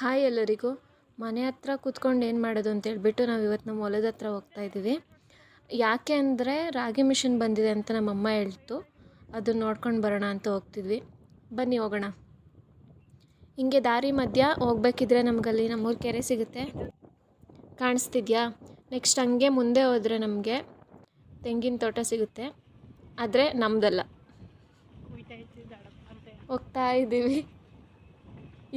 Hi ಎಲ್ಲರಿಗೂ. ಮನೆ ಹತ್ರ ಕೂತ್ಕೊಂಡು ಏನು ಮಾಡೋದು ಅಂತ ಹೇಳ್ಬಿಟ್ಟು ನಾವು ಇವತ್ತು ನಮ್ಮ ಹೊಲದ ಹತ್ರ ಹೋಗ್ತಾ ಇದ್ದೀವಿ ಯಾಕೆ ಅಂದರೆ ರಾಗಿ ಮಿಷಿನ್ ಬಂದಿದೆ ಅಂತ ನಮ್ಮಮ್ಮ ಹೇಳ್ತು. ಅದನ್ನ ನೋಡ್ಕೊಂಡು ಬರೋಣ ಅಂತ ಹೋಗ್ತಿದ್ವಿ. ಬನ್ನಿ ಹೋಗೋಣ. ಹಿಂಗೆ ದಾರಿ ಮಧ್ಯ ಹೋಗ್ಬೇಕಿದ್ರೆ ನಮಗಲ್ಲಿ ನಮ್ಮೂರು ಕೆರೆ ಸಿಗುತ್ತೆ. ಕಾಣಿಸ್ತಿದ್ಯಾ? ನೆಕ್ಸ್ಟ್ ಹಂಗೆ ಮುಂದೆ ಹೋದರೆ ನಮಗೆ ತೆಂಗಿನ ತೋಟ ಸಿಗುತ್ತೆ. ಆದರೆ ನಮ್ಮದಲ್ಲ ಹೋಗ್ತಾ ಇದ್ದೀವಿ.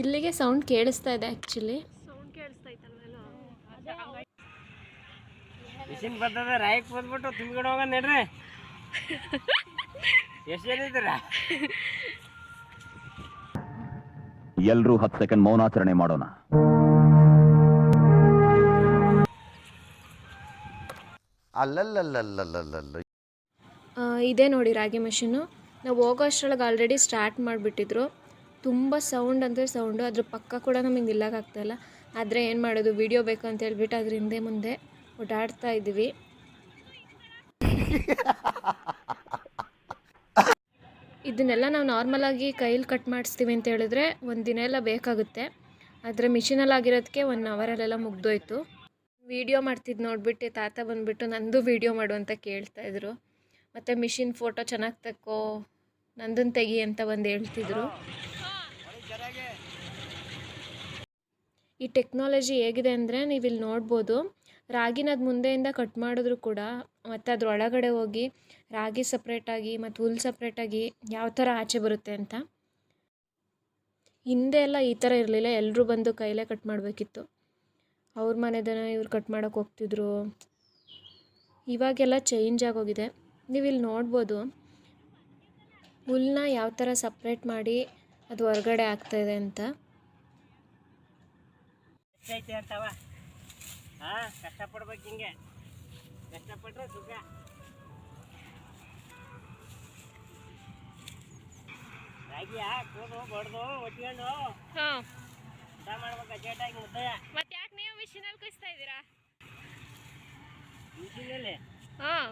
ಇಲ್ಲಿಗೆ ಸೌಂಡ್ ಕೇಳಿಸ್ತಾ ಇದೆ ಆ್ಯಕ್ಚುಲಿ ಮಿಷಿನ್ ಬರ್ತದ ರಾಯಕ್ ಬಂದ್ಬಿಟ್ಟು ತುಂಬಿಕೊಂಡು ಹೋಗ ನಡ್ರಿ. ಎಷ್ಟು ಜನ ಇದ್ದೀರಾ? ಎಲ್ರೂ ಹತ್ತು ಸೆಕೆಂಡ್ ಮೌನಾಚರಣೆ ಮಾಡೋಣ. ಅಲ್ಲಲ್ಲಲ್ಲಲ್ಲಲ್ಲಲ್ಲ ಇದೆ ನೋಡಿ ರಾಗಿ ಮೆಷಿನು ನಾವು ಹೋಗೋ ಅಷ್ಟರೊಳಗೆ ಆಲ್ರೆಡಿ ಸ್ಟಾರ್ಟ್ ಮಾಡಿಬಿಟ್ಟಿದ್ರು. ತುಂಬ ಸೌಂಡ್ ಅಂದರೆ ಸೌಂಡು ಅದ್ರ ಪಕ್ಕ ಕೂಡ ನಮಗೆ ನಿಲ್ಲಕ್ಕಾಗ್ತಾಯಿಲ್ಲ ಆದರೆ ಏನು ಮಾಡೋದು ವಿಡಿಯೋ ಬೇಕು ಅಂತ ಹೇಳ್ಬಿಟ್ಟು ಅದ್ರ ಹಿಂದೆ ಮುಂದೆ ಓಡಾಡ್ತಾ ಇದ್ದೀವಿ. ಇದನ್ನೆಲ್ಲ ನಾವು ನಾರ್ಮಲಾಗಿ ಕೈಲಿ ಕಟ್ ಮಾಡಿಸ್ತೀವಿ ಅಂತ ಹೇಳಿದ್ರೆ ಒಂದು ದಿನ ಎಲ್ಲ ಬೇಕಾಗುತ್ತೆ. ಆದರೆ ಮಿಷಿನಲ್ಲಿ ಆಗಿರೋದಕ್ಕೆ ಒನ್ ಅವರಲ್ಲೆಲ್ಲ ಮುಗ್ದೋಯ್ತು. ವಿಡಿಯೋ ಮಾಡ್ತಿದ್ದು ನೋಡ್ಬಿಟ್ಟು ತಾತ ಬಂದುಬಿಟ್ಟು ನಂದು ವಿಡಿಯೋ ಮಾಡು ಅಂತ ಕೇಳ್ತಾ ಇದ್ರು. ಮತ್ತು ಮಿಷಿನ್ ಫೋಟೋ ಚೆನ್ನಾಗಿ ತಕ್ಕೋ ನಂದನ್ನು ತೆಗಿ ಅಂತ ಬಂದು ಹೇಳ್ತಿದ್ರು. ಈ ಟೆಕ್ನಾಲಜಿ ಹೇಗಿದೆ ಅಂದರೆ ನೀವು ಇಲ್ಲಿ ನೋಡ್ಬೋದು ರಾಗಿನ ಅದು ಮುಂದೆಯಿಂದ ಕಟ್ ಮಾಡಿದ್ರು ಕೂಡ, ಮತ್ತು ಅದ್ರ ಒಳಗಡೆ ಹೋಗಿ ರಾಗಿ ಸಪ್ರೇಟಾಗಿ ಮತ್ತು ಹುಲ್ ಸಪ್ರೇಟಾಗಿ ಯಾವ ಥರ ಆಚೆ ಬರುತ್ತೆ ಅಂತ. ಹಿಂದೆ ಎಲ್ಲ ಈ ಥರ ಇರಲಿಲ್ಲ ಎಲ್ಲರೂ ಬಂದು ಕೈಲೇ ಕಟ್ ಮಾಡಬೇಕಿತ್ತು. ಅವ್ರ ಮನೆದನ ಇವ್ರು ಕಟ್ ಮಾಡೋಕ್ಕೆ ಹೋಗ್ತಿದ್ರು. ಇವಾಗೆಲ್ಲ ಚೇಂಜ್ ಆಗೋಗಿದೆ. ನೀವು ಇಲ್ಲಿ ನೋಡ್ಬೋದು ಹುಲ್ಲನ್ನ ಯಾವ ಥರ ಸಪ್ರೇಟ್ ಮಾಡಿ ಅದು ಹೊರಗಡೆ ಆಗ್ತಾಯಿದೆ ಅಂತ. ಎಷ್ಟೈತೆ ಅಂತವ? ಹಾ ಕಷ್ಟಪಡ್ಬೇಕು ಹಿಂಗೆ. ಕಷ್ಟಪಟ್ರೆ ಸುಖ. ರಾಗಿ ಕೂದು ಬಡ್ದು ಒಟ್ಕೊಂಡು? ಹಾಂ. ಊಟ ಮಾಡ್ಬೇಕು? ಅಜ್ಜಾಟಾಗಿ ಮುದ್ದೆ? ಮತ್ತೆ ಯಾಕೆ ನೀವು ಮಿಷಿನಲ್ಲಿ ಕುಸ್ತಾ ಇದ್ದೀರಾ? ಮಿಷಿನಲ್ಲಿ? ಹಾಂ.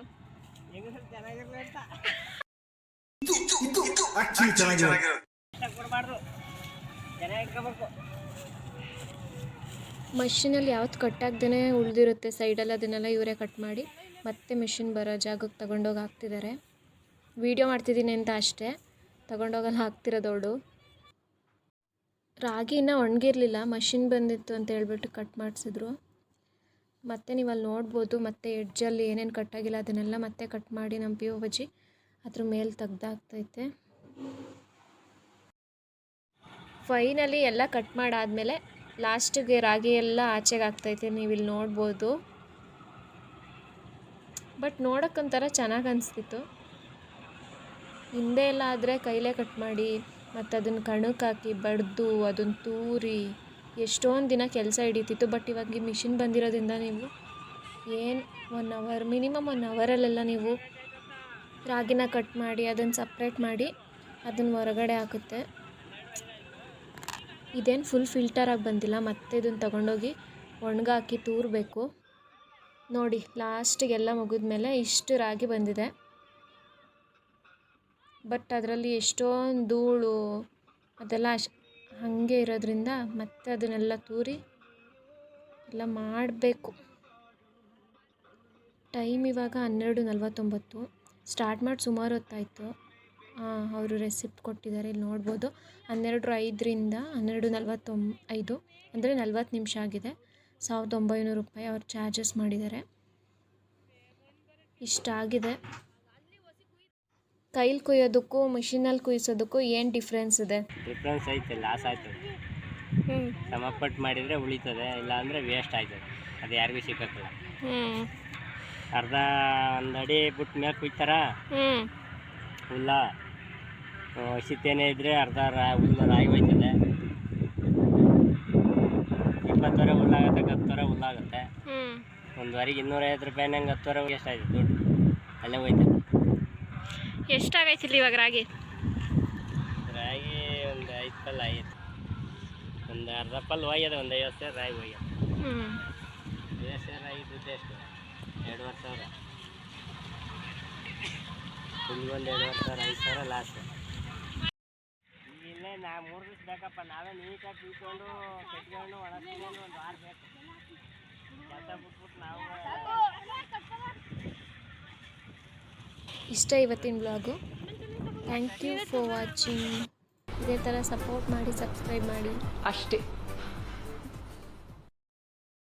ಮಷಿನಲ್ಲಿ ಯಾವತ್ತು ಕಟ್ಟಾಗ್ದೇ ಉಳಿದಿರುತ್ತೆ ಸೈಡಲ್ಲಿ ಅದನ್ನೆಲ್ಲ ಇವರೇ ಕಟ್ ಮಾಡಿ ಮತ್ತೆ ಮಿಷಿನ್ ಬರೋ ಜಾಗಕ್ಕೆ ತಗೊಂಡೋಗಿ ಹಾಕ್ತಿದ್ದಾರೆ. ವಿಡಿಯೋ ಮಾಡ್ತಿದ್ದೀನಿ ಅಂತ ಅಷ್ಟೇ. ತಗೊಂಡೋಗಲ್ಲಿ ಹಾಕ್ತಿರೋದವಳು ರಾಗಿ ಇನ್ನೂ ಒಣಗಿರಲಿಲ್ಲ ಮಷಿನ್ ಬಂದಿತ್ತು ಅಂತ ಹೇಳ್ಬಿಟ್ಟು ಕಟ್ ಮಾಡಿಸಿದ್ರು. ಮತ್ತೆ ನೀವು ಅಲ್ಲಿ ನೋಡ್ಬೋದು, ಮತ್ತೆ ಎಡ್ಜಲ್ಲಿ ಏನೇನು ಕಟ್ಟಾಗಿಲ್ಲ ಅದನ್ನೆಲ್ಲ ಮತ್ತೆ ಕಟ್ ಮಾಡಿ ನಮ್ಮ ಪಿ ಒ ಬಜ್ಜಿ ಅದ್ರ ಮೇಲೆ ತೆಗ್ದಾಗ್ತೈತೆ. ಫೈನಲಿ ಎಲ್ಲ ಕಟ್ ಮಾಡಾದಮೇಲೆ ಲಾಸ್ಟಿಗೆ ರಾಗಿ ಎಲ್ಲ ಆಚೆಗೆ ಆಗ್ತೈತೆ ನೀವು ಇಲ್ಲಿ ನೋಡ್ಬೋದು ಬಟ್ ನೋಡೋಕ್ಕೊಂಥರ ಚೆನ್ನಾಗಿ ಅನಿಸ್ತಿತ್ತು. ಹಿಂದೆ ಎಲ್ಲ ಆದರೆ ಕೈಲೇ ಕಟ್ ಮಾಡಿ ಮತ್ತು ಅದನ್ನು ಕಣಕ್ಕೆ ಹಾಕಿ, ಬಡ್ದು ಅದನ್ನು ತೂರಿ ಎಷ್ಟೊಂದು ದಿನ ಕೆಲಸ ಹಿಡಿತಿತ್ತು ಬಟ್ ಇವಾಗ ಈ ಮಿಷಿನ್ ಬಂದಿರೋದ್ರಿಂದ ನೀವು ಏನು ಒನ್ ಅವರ್ ಮಿನಿಮಮ್ ಒನ್ ಅವರಲ್ಲೆಲ್ಲ ನೀವು ರಾಗಿನ ಕಟ್ ಮಾಡಿ, ಅದನ್ನು ಸಪ್ರೇಟ್ ಮಾಡಿ ಅದನ್ನು ಹೊರಗಡೆ ಹಾಕುತ್ತೆ. ಇದೇನು ಫುಲ್ ಫಿಲ್ಟರಾಗಿ ಬಂದಿಲ್ಲ, ಮತ್ತೆ ಇದನ್ನು ತಗೊಂಡೋಗಿ ಒಣಗಾಕಿ ತೂರಬೇಕು. ನೋಡಿ ಲಾಸ್ಟಿಗೆಲ್ಲ ಮುಗಿದ್ಮೇಲೆ ಇಷ್ಟು ರಾಗಿ ಬಂದಿದೆ. ಬಟ್ ಅದರಲ್ಲಿ ಎಷ್ಟೊಂದು ಧೂಳು ಅದೆಲ್ಲ ಹಾಗೆ ಇರೋದ್ರಿಂದ ಮತ್ತೆ ಅದನ್ನೆಲ್ಲ ತೂರಿ ಎಲ್ಲ ಮಾಡಬೇಕು. ಟೈಮ್ ಇವಾಗ ಹನ್ನೆರಡು ನಲ್ವತ್ತೊಂಬತ್ತು. ಸ್ಟಾರ್ಟ್ ಮಾಡಿ ಸುಮಾರು ಹೊತ್ತಾಯಿತು. ಅವರು ರೆಸಿಪ್ಟ್ ಕೊಟ್ಟಿದ್ದಾರೆ, ಇಲ್ಲಿ ನೋಡ್ಬೋದು. ಹನ್ನೆರಡು ಐದರಿಂದ ಹನ್ನೆರಡು ನಲ್ವತ್ತೊಂ ಐದು ಅಂದರೆ ನಲ್ವತ್ತು ನಿಮಿಷ ಆಗಿದೆ. ಸಾವಿರದ ಒಂಬೈನೂರು ರೂಪಾಯಿ ಅವ್ರು ಚಾರ್ಜಸ್ ಮಾಡಿದ್ದಾರೆ. ಇಷ್ಟಾಗಿದೆ. ಕೈಲಿ ಕುಯ್ಯೋದಕ್ಕೂ ಮಿಷಿನಲ್ಲಿ ಕುಯ್ಸೋದಕ್ಕೂ ಏನು ಡಿಫ್ರೆನ್ಸ್ ಇದೆ? ಡಿಫ್ರೆನ್ಸ್ ಐತೆ ಲಾಸ್ ಆಯ್ತದೆ ಹ್ಞೂ ಸಮಪಟ್ಟು ಮಾಡಿದರೆ ಉಳಿತದೆ ಇಲ್ಲ ಅಂದರೆ ವೇಸ್ಟ್ ಆಯ್ತದೆ. ಅದು ಯಾರಿಗೂ ಸಿಕ್ಕಲ್ಲ ಹ್ಞೂ ಅರ್ಧ ಒಂದು ಅಡಿ ಬಿಟ್ಟು ಮೇಲೆ ಕುಯ್ತಾರ? ಹ್ಞೂ ಹುಲ್ಲ. ಹಸಿತೇನೆ ಇದ್ದರೆ ಅರ್ಧ ರಾ ಹುಲ್ಲು ರಾಯಿ ಹೋಯ್ತದೆ. ಇಪ್ಪತ್ತುವರೆ ಹುಲ್ಲಾಗತ್ತೆ ಹತ್ತುವರೆ ಹುಲ್ಲಾಗುತ್ತೆ. ಹ್ಞೂ ಒಂದುವರೆಗೆ ಇನ್ನೂರೈವತ್ತು ರೂಪಾಯಿ ನಂಗೆ ಹತ್ತುವರೆ ಎಷ್ಟಾಯ್ತು ದುಡ್ಡು. ಎಷ್ಟಾಗೈತಿಲ್ಲ ಇವಾಗ ರಾಗಿ? ರಾಗಿ ಒಂದು ಐದು ಪಲ್ ಆಗೈತೆ. ಒಂದು ಅರ್ಧ ಪಲ್ ಹೋಗ್ಯದ ಒಂದು ಐವತ್ತು ಸಾವಿರ ರಾಗಿ ಹೋಗ್ಯದ ಐವತ್ತು ಸಾವಿರ ರಾಗಿ ದುಡ್ಡು ಎಷ್ಟು? ಎರಡುವರೆ ಸಾವಿರ. ಒಂದು ಎರಡುವರೆ ಸಾವಿರ ಐದು ಸಾವಿರ ಲಾಸ್ಟ್ ಇಲ್ಲೇ ನಾ ಮೂರು ದಿವಸ ಬೇಕಪ್ಪ ನಾವೇ ನೀಟಾಗಿ ತಿಳ್ಕೊಂಡು ಕಟ್ಕೊಂಡು ಒಣಗಿಸ್ಕೊಂಡು ಒಂದು ವಾರ ಬೇಕು. ಕೆಲಸ ಬಿಟ್ಬಿಟ್ಟು ನಾವು ಇಷ್ಟ ಇವತ್ತಿನ vlog thank you for watching ಇದೇ ಥರ ಸಪೋರ್ಟ್ ಮಾಡಿ ಸಬ್ಸ್ಕ್ರೈಬ್ ಮಾಡಿ. ಅಷ್ಟೇ.